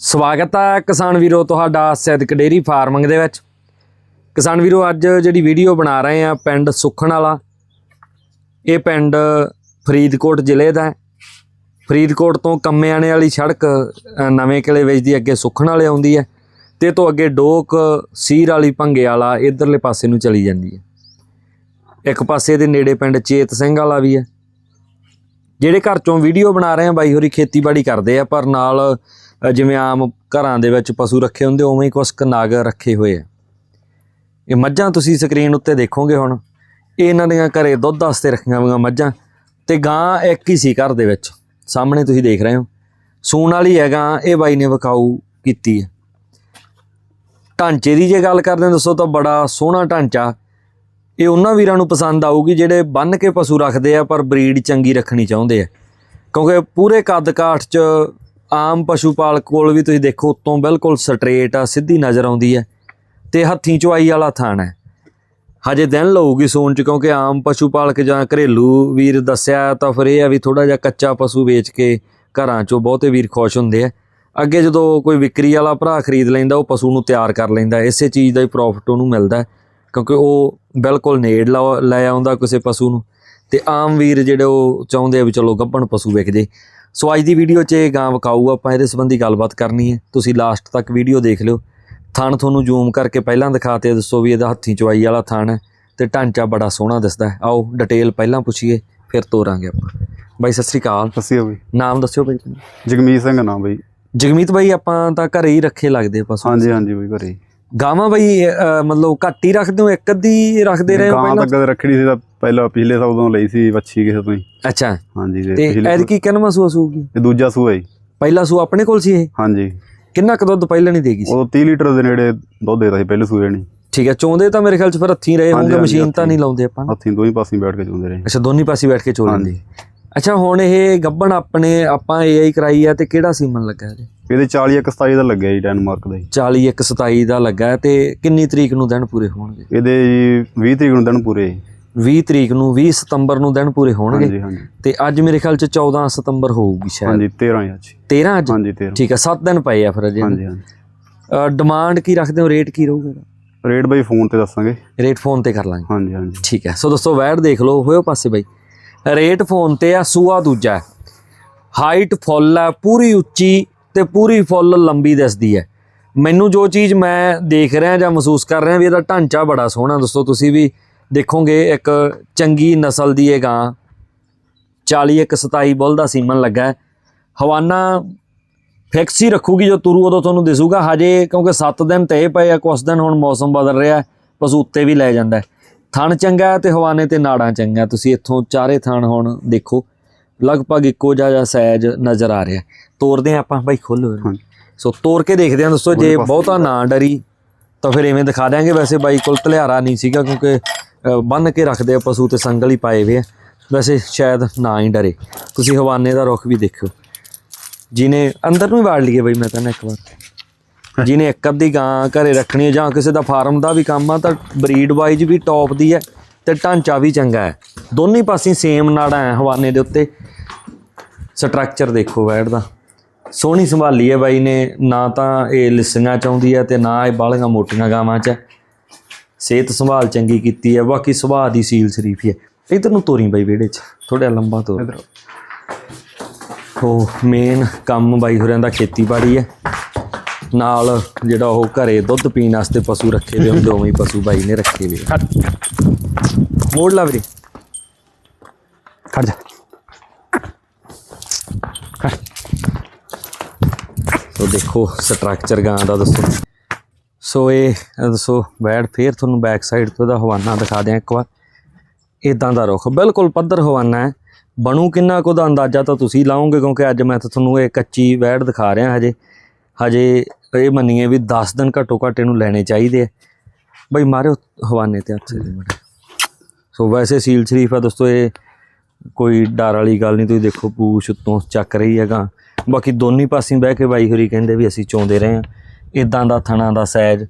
ਸਵਾਗਤ ਹੈ ਕਿਸਾਨ ਵੀਰੋ ਤੁਹਾਡਾ ਸਿੱਧਕ ਡੇਰੀ ਫਾਰਮਿੰਗ ਦੇ ਵਿੱਚ। ਕਿਸਾਨ ਵੀਰੋ, ਅੱਜ ਜਿਹੜੀ ਵੀਡੀਓ ਬਣਾ ਰਹੇ ਆ ਪਿੰਡ ਸੁਖਣ ਵਾਲਾ, ਇਹ ਪਿੰਡ ਫਰੀਦਕੋਟ ਜ਼ਿਲ੍ਹੇ ਦਾ ਫਰੀਦਕੋਟ ਤੋਂ ਕੰਮਿਆਣੇ ਵਾਲੀ ਸੜਕ ਨਵੇਂ ਕਿਲੇ ਵੇਚਦੀ ਅੱਗੇ ਸੁਖਣ ਵਾਲੇ ਆਉਂਦੀ ਹੈ ਤੇ ਤੋਂ ਅੱਗੇ ਡੋਕ, ਸੀਰ ਵਾਲੀ ਭੰਗੇ ਵਾਲਾ ਇਧਰਲੇ ਪਾਸੇ ਨੂੰ ਚਲੀ ਜਾਂਦੀ ਹੈ। ਇੱਕ ਪਾਸੇ ਦੇ ਨੇੜੇ ਪਿੰਡ ਚੇਤ ਸਿੰਘ ਵਾਲਾ ਵੀ ਹੈ। ਜਿਹੜੇ ਘਰ ਚੋਂ ਵੀਡੀਓ ਬਣਾ ਰਹੇ ਆ, ਬਾਈ ਹੋਰੀ ਖੇਤੀਬਾੜੀ ਕਰਦੇ ਆ, ਪਰ ਨਾਲ ਜਿਵੇਂ ਆਮ ਘਰਾਂ ਦੇ ਵਿੱਚ ਪਸ਼ੂ ਰੱਖੇ ਹੁੰਦੇ, ਉਵੇਂ ਹੀ ਕੁਛ ਕੁ ਨਾਗ ਰੱਖੇ ਹੋਏ ਆ। ਇਹ ਮੱਝਾਂ ਤੁਸੀਂ ਸਕਰੀਨ ਉੱਤੇ ਦੇਖੋਗੇ ਹੁਣ। ਇਹ ਇਹਨਾਂ ਦੀਆਂ ਘਰੇ ਦੁੱਧ ਵਾਸਤੇ ਰੱਖੀਆਂ ਹੋਈਆਂ ਮੱਝਾਂ ਤੇ ਗਾਂ ਇੱਕ ਹੀ ਸੀ ਘਰ ਦੇ ਵਿੱਚ। ਸਾਹਮਣੇ ਤੁਸੀਂ ਦੇਖ ਰਹੇ ਹੋ। ਸੂਣ ਵਾਲੀ ਹੈ ਗਾਂ, ਇਹ ਬਾਈ ਨੇ ਵਿਕਾਊ ਕੀਤੀ ਹੈ। ਢਾਂਚੇ ਦੀ ਜੇ ਗੱਲ ਕਰਦੇ ਦੱਸੋ ਤਾਂ ਬੜਾ ਸੋਹਣਾ ਢਾਂਚਾ। ਇਹ ਉਹਨਾਂ ਵੀਰਾਂ ਨੂੰ ਪਸੰਦ ਆਊਗੀ ਜਿਹੜੇ ਬੰਨ ਕੇ ਪਸ਼ੂ ਰੱਖਦੇ ਆ, ਪਰ ਬਰੀਡ ਚੰਗੀ ਰੱਖਣੀ ਚਾਹੁੰਦੇ ਆ। ਕਿਉਂਕਿ ਪੂਰੇ ਕੱਦ ਕਾਠ 'ਚ ਆਮ ਪਸ਼ੂ ਪਾਲਕ ਕੋਲ ਵੀ ਤੁਸੀਂ ਦੇਖੋ, ਉੱਤੋਂ ਬਿਲਕੁਲ ਸਟਰੇਟ ਆ, ਸਿੱਧੀ ਨਜ਼ਰ ਆਉਂਦੀ ਹੈ ਤੇ ਹੱਥੀਂ ਚੁਆਈ ਵਾਲਾ ਥਾਣ ਹੈ। ਹਜੇ ਦਿਨ ਲਊਗੀ ਸੂਣ ਚ, ਕਿਉਂਕਿ ਆਮ ਪਸ਼ੂ ਪਾਲਕ ਜਾਂ ਘਰੇਲੂ ਵੀਰ ਦੱਸਿਆ ਤਾਂ ਫਿਰ ਇਹ ਆ ਵੀ ਥੋੜਾ ਜਿਹਾ ਕੱਚਾ ਪਸ਼ੂ ਵੇਚ ਕੇ ਘਰਾਂ ਚੋਂ ਬਹੁਤੇ ਵੀਰ ਖੁਸ਼ ਹੁੰਦੇ ਆ। ਅੱਗੇ ਜਦੋਂ ਕੋਈ ਵਿਕਰੀ ਵਾਲਾ ਭਰਾ ਖਰੀਦ ਲੈਂਦਾ, ਉਹ ਪਸ਼ੂ ਨੂੰ ਤਿਆਰ ਕਰ ਲੈਂਦਾ ਇਸੇ ਚੀਜ਼ ਦਾ ਹੀ ਪ੍ਰੋਫਿਟ ਉਹਨੂੰ ਮਿਲਦਾ ਕਿਉਂਕਿ ਉਹ ਬਿਲਕੁਲ ਨੇੜ ਲੈ ਆਉਂਦਾ ਕਿਸੇ ਪਸ਼ੂ ਨੂੰ। ਤੇ ਆਮ ਵੀਰ ਜਿਹੜੇ ਉਹ ਚਾਹੁੰਦੇ ਆ ਵੀ ਚਲੋ ਗੱਭਣ ਪਸ਼ੂ ਵਿਕ ਜੇ। ਸੋ ਅੱਜ ਦੀ ਵੀਡੀਓ 'ਚ ਇਹ ਗਾਂ ਵਿਕਾਊ ਆਪਾਂ ਇਹਦੇ ਸੰਬੰਧੀ ਗੱਲਬਾਤ ਕਰਨੀ ਹੈ। ਤੁਸੀਂ ਲਾਸਟ ਤੱਕ ਵੀਡੀਓ ਦੇਖ ਲਿਓ। ਥਣ ਤੁਹਾਨੂੰ ਜ਼ੂਮ ਕਰਕੇ ਪਹਿਲਾਂ ਦਿਖਾਤੇ ਦੱਸੋ ਵੀ ਇਹਦਾ ਹੱਥੀਂ ਚਵਾਈ ਵਾਲਾ ਥਣ ਤੇ ਢਾਂਚਾ ਬੜਾ ਸੋਹਣਾ ਦਿਸਦਾ ਆਓ ਡਿਟੇਲ ਪਹਿਲਾਂ ਪੁੱਛੀਏ ਫਿਰ ਤੋਰਾਂਗੇ ਆਪਾਂ। ਬਾਈ ਸਤਿ ਸ੍ਰੀ ਅਕਾਲ। ਅਸੀਂ ਬਈ ਨਾਮ ਦੱਸਿਓ ਬਾਈ। ਜਗਮੀਤ ਸਿੰਘ ਨਾਮ ਬਈ। ਜਗਮੀਤ ਬਾਈ ਆਪਾਂ ਤਾਂ ਘਰੇ ਹੀ ਰੱਖੇ ਲੱਗਦੇ ਪਸ਼ੂ। ਹਾਂਜੀ ਹਾਂਜੀ ਬਈ ਘਰੇ ਗਾਵਾਂ ਬਾਈ ਮਤਲਬ ਘੱਟ ਹੀ ਰੱਖਦੇ ਹੋ ਇੱਕ ਅੱਧੀ ਰੱਖਦੇ ਰਹੇ ਹੋ ਪਹਿਲਾਂ ਤਾਂ ਕਦੇ ਰੱਖੜੀ ਸੀ ਤਾਂ ਪਹਿਲਾਂ ਪਿਛਲੇ ਸਾਲ ਤੋਂ ਲਈ ਸੀ ਵੱਛੀ ਕਿਸੇ ਤੋਂ ਹੀ। ਅੱਛਾ। ਹਾਂਜੀ ਤੇ ਪਿਛਲੇ ਐਤਕੀ ਕਿੰਨਾ ਸੂਆ ਸੂਗੀ ਇਹ ਦੂਜਾ ਸੂਆ ਜੀ। ਪਹਿਲਾ ਸੂਆ ਆਪਣੇ ਕੋਲ ਸੀ ਇਹ? ਹਾਂਜੀ। ਕਿੰਨਾ ਕੁ ਦੁੱਧ ਪਹਿਲਾਂ ਨਹੀਂ ਦੇਗੀ ਸੀ? ਉਹ 30 ਲੀਟਰ ਦੇ ਨੇੜੇ ਦੁੱਧ ਦੇਦਾ ਸੀ ਪਹਿਲੇ ਸੂਏ ਨਹੀਂ ਠੀਕ ਹੈ ਚੋਂਦੇ ਤਾਂ ਮੇਰੇ ਖਿਆਲ ਚ ਫਿਰ ਹੱਥੀਂ ਰਹੇ ਹੋਣਗੇ ਮਸ਼ੀਨ ਤਾਂ। ਨਹੀਂ ਲਾਉਂਦੇ ਆਪਾਂ। ਹੱਥੀਂ ਦੋਹੀਂ ਪਾਸੇ ਬੈਠ ਕੇ ਚੁੰਦੇ ਰਹੇ। ਅੱਛਾ ਦੋਨੀ ਪਾਸੇ ਬੈਠ ਕੇ ਚੋ ਲੈਂਦੀ। ਹਾਂਜੀ। ਅੱਛਾ ਹੁਣ ਇਹ ਗੱਬਣ ਆਪਣੇ ਆਪਾਂ ਏਆਈ ਕਰਾਈ ਆ ਤੇ ਕਿਹੜਾ ਸੀਮਨ ਲੱਗਾ ਇਹਦੇ? ਇਹਦੇ 40 ਇੱਕ 27 ਦਾ ਲੱਗਿਆ ਜੀ ਡੈਨਮਾਰਕ ਦਾ ਜੀ। 40 ਇੱਕ 27 ਦਾ ਲੱਗਾ ਤੇ ਕਿੰਨੀ ਤਰੀਕ ਨੂੰ ਦਿਨ ਪੂਰੇ ਹੋਣਗੇ? ਇਹਦੇ ਜੀ 20 ਤਰੀਕ ਨੂੰ ਦਿਨ ਪੂਰੇ। 20 ਤਰੀਕ ਨੂੰ 20 ਸਤੰਬਰ ਨੂੰ ਦਿਨ ਪੂਰੇ ਹੋਣਗੇ। ਤੇ ਅੱਜ ਮੇਰੇ ਖਿਆਲ ਚ 14 ਸਤੰਬਰ ਹੋਊਗੀ ਸ਼ਾਇਦ। ਹਾਂਜੀ 13 ਜੀ। ਅੱਜ 13 ਅੱਜ? ਹਾਂਜੀ 13 ਠੀਕ ਹੈ 7 ਦਿਨ ਪਏ ਆ ਫਿਰ ਅਜੇ। ਹਾਂਜੀ ਹਾਂਜੀ। ਡਿਮਾਂਡ ਕੀ ਰੱਖਦੇ ਹੋ? ਰੇਟ ਕੀ ਰਹੂਗਾ ਰੇਟ ਬਈ ਫੋਨ ਤੇ ਦੱਸਾਂਗੇ। ਰੇਟ ਫੋਨ ਤੇ ਕਰ ਲਾਂਗੇ। ਹਾਂਜੀ ਹਾਂਜੀ। ਠੀਕ ਹੈ ਸੋ ਦੋਸਤੋ ਵੈਟ ਦੇਖ ਲਓ ਹੋਇਓ ਪਾਸੇ ਬਾਈ। ਰੇਟ ਫੋਨ ਤੇ ਆ ਸੂਆ ਦੂਜਾ ਹੈ। ਹਾਈਟ ਫੁੱਲ ਹੈ ਪੂਰੀ ਉੱਚੀ ਤੇ ਪੂਰੀ ਫੁੱਲ ਲੰਬੀ ਦਿਸਦੀ ਹੈ। ਮੈਨੂੰ ਜੋ ਚੀਜ਼ ਮੈਂ ਦੇਖ ਰਿਹਾ ਜਾਂ ਮਹਿਸੂਸ ਕਰ ਰਿਹਾ ਵੀ ਇਹਦਾ ਢਾਂਚਾ ਬੜਾ ਸੋਹਣਾ ਦੋਸਤੋ ਤੁਸੀਂ ਵੀ ਦੇਖੋਗੇ ਇੱਕ ਚੰਗੀ ਨਸਲ ਦੀ ਇਹ ਗਾਂ 40 ਇੱਕ 27 ਬੁੱਲ ਦਾ ਸੀਮਨ ਲੱਗਾ ਹੈ। ਹਵਾਨਾ ਫਿਕਸ ਹੀ ਰੱਖੂਗੀ ਜੋ ਤੁਰੂ ਉਦੋਂ ਤੁਹਾਨੂੰ ਦਿਸੂਗਾ। ਹਜੇ ਕਿਉਂਕਿ 7 ਦਿਨ ਤੇ ਪਏ ਆ ਕੁਛ ਦਿਨ ਹੁਣ ਮੌਸਮ ਬਦਲ ਰਿਹਾ ਪਸ਼ੂ ਉੱਤੇ ਵੀ ਲੈ ਜਾਂਦਾ। ਥਣ ਚੰਗਾ ਤੇ ਹਵਾਨੇ ਤੇ ਨਾੜਾਂ ਚੰਗਾ ਤੁਸੀਂ ਇੱਥੋਂ ਚਾਰੇ ਥਣ ਹੁਣ ਦੇਖੋ ਲਗਭਗ ਇੱਕੋ ਜਿਹਾ ਜਿਹਾ ਸਾਈਜ਼ ਨਜ਼ਰ ਆ ਰਿਹਾ ਤੋਰਦੇ ਹਾਂ ਆਪਾਂ ਬਾਈ ਖੋਲੋ ਸੋ ਤੋਰ ਕੇ ਦੇਖਦੇ ਹਾਂ ਦੋਸਤੋ ਜੇ ਬਹੁਤਾ ਨਾ ਡਰੀ ਤਾਂ ਫਿਰ ਐਵੇਂ ਦਿਖਾ ਦਿਆਂਗੇ। ਵੈਸੇ ਬਾਈ ਕੋਲ ਧਲਿਆਰਾ ਨਹੀਂ ਸੀਗਾ ਕਿਉਂਕਿ ਬੰਨ ਕੇ ਰੱਖਦੇ ਆ ਪਸ਼ੂ ਤੇ ਸੰਗਲ ਹੀ ਪਾਏ ਹੋਏ ਆ। ਵੈਸੇ ਸ਼ਾਇਦ ਨਾ ਹੀ ਡਰੇ। ਤੁਸੀਂ ਹਵਾਨੇ ਦਾ ਰੁਖ ਵੀ ਦੇਖਿਓ। ਜਿਹਨੇ ਅੰਦਰ ਨੂੰ ਹੀ ਵਾੜ ਲਈਏ ਬਈ ਮੈਂ ਕਹਿੰਦਾ ਇੱਕ ਵਾਰ। ਜਿਹਨੇ ਇੱਕ ਅੱਧੀ ਗਾਂ ਘਰੇ ਰੱਖਣੀ ਹੈ ਜਾਂ ਕਿਸੇ ਦਾ ਫਾਰਮ ਦਾ ਵੀ ਕੰਮ ਆ ਤਾਂ ਬਰੀਡ ਵਾਈਜ਼ ਵੀ ਟੌਪ ਦੀ ਹੈ ਤੇ ਢਾਂਚਾ ਵੀ ਚੰਗਾ ਹੈ। ਦੋਨੇ ਪਾਸੇ ਸੇਮ ਨਾੜਾਂ ਹੈ ਹਵਾਨੇ ਦੇ ਉੱਤੇ। ਸਟਰਕਚਰ ਦੇਖੋ ਵੈੜ ਦਾ। ਸੋਹਣੀ ਸੰਭਾਲੀ ਹੈ ਬਾਈ ਨੇ। ਨਾ ਤਾਂ ਇਹ ਲਿਸੀਆਂ ਚਾਹੁੰਦੀ ਹੈ ਤੇ ਨਾ ਇਹ ਬਾਲੀਆਂ ਮੋਟੀਆਂ ਗਾਵਾਂ ਚ ਹੈ। ਸਿਹਤ ਸੰਭਾਲ ਚੰਗੀ ਕੀਤੀ ਹੈ ਬਾਕੀ ਸੁਭਾਅ ਦੀ ਸੀਲ ਸ਼ਰੀਫੀ ਹੈ। ਇਧਰ ਨੂੰ ਤੋਰੀ ਬਾਈ ਵਿਹੜੇ ਚ ਥੋੜਾ ਲੰਬਾ ਤੋਰ। ਉਹ ਮੇਨ ਕੰਮ ਬਾਈ ਹੋਰਿਆਂ ਦਾ ਖੇਤੀਬਾੜੀ ਹੈ। ਨਾਲ ਜਿਹੜਾ ਉਹ ਘਰੇ ਦੁੱਧ ਪੀਣ ਵਾਸਤੇ ਪਸ਼ੂ ਰੱਖੇ ਹੋਏ ਹੁੰਦੇ ਉਵੇਂ ਹੀ ਪਸ਼ੂ ਬਾਈ ਨੇ ਰੱਖੇ ਆ। ਮੋੜ ਲਾ ਵੀਰੇ। ਖੜ ਜਾ। ਸੋ ਦੇਖੋ ਸਟਰਕਚਰ ਗਾਂ ਦਾ ਦੱਸੋ। ਸੋ ਇਹ ਇਹ ਦੱਸੋ ਬੈਡ ਫੇਰ ਤੁਹਾਨੂੰ ਬੈਕ ਸਾਈਡ ਤੋਂ ਇਹਦਾ ਹਵਾਨਾ ਦਿਖਾ ਦਿਆਂ ਇੱਕ ਵਾਰ। ਇਦਾਂ ਦਾ ਰੁੱਖ, ਬਿਲਕੁਲ ਪੱਧਰ ਹਵਾਨਾ ਹੈ। ਬਣੂ ਕਿੰਨਾ ਕੁ ਦਾ ਅੰਦਾਜ਼ਾ ਤਾਂ ਤੁਸੀਂ ਲਾਓਗੇ, ਕਿਉਂਕਿ ਅੱਜ ਮੈਂ ਤਾਂ ਤੁਹਾਨੂੰ ਇਹ ਕੱਚੀ ਵੈੜ ਦਿਖਾ ਰਿਹਾ ਹਜੇ। ਹਜੇ ਇਹ ਮੰਨੀਏ ਵੀ 10 ਦਿਨ ਘੱਟੋ ਘੱਟ ਇਹਨੂੰ ਲੈਣੇ ਚਾਹੀਦੇ ਆ। ਬਈ ਮਾਰਿਓ ਹਵਾਨੇ ਤੇ ਹੱਥ ਦੇ ਮੜੇ। ਸੋ ਵੈਸੇ ਸੀਲ ਸ਼ਰੀਫ ਆ ਦੋਸਤੋ, ਇਹ ਕੋਈ ਡਰ ਵਾਲੀ ਗੱਲ ਨਹੀਂ, ਤੁਸੀਂ ਦੇਖੋ, ਪੂਛ ਉੱਤੋਂ ਚੱਕ ਰਹੀ ਹੈਗਾ। ਬਾਕੀ ਦੋਨੇ ਪਾਸੇ ਬਹਿ ਕੇ ਬਾਈ ਹੋਰੀ ਕਹਿੰਦੇ ਵੀ ਅਸੀਂ ਚੋਂਦੇ ਰਹੇ ਹਾਂ। ਇਦਾਂ ਦਾ ਥਣਾ ਦਾ ਸਾਈਜ਼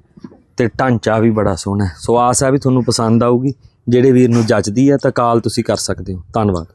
ਤੇ ਢਾਂਚਾ ਵੀ ਬੜਾ ਸੋਹਣਾ ਸੋ ਆਸ ਹੈ ਵੀ ਤੁਹਾਨੂੰ ਪਸੰਦ ਆਊਗੀ। ਜਿਹੜੇ ਵੀਰ ਨੂੰ ਜੱਜਦੀ ਹੈ ਤਾਂ ਕਾਲ ਤੁਸੀਂ ਕਰ ਸਕਦੇ ਹੋ। ਧੰਨਵਾਦ।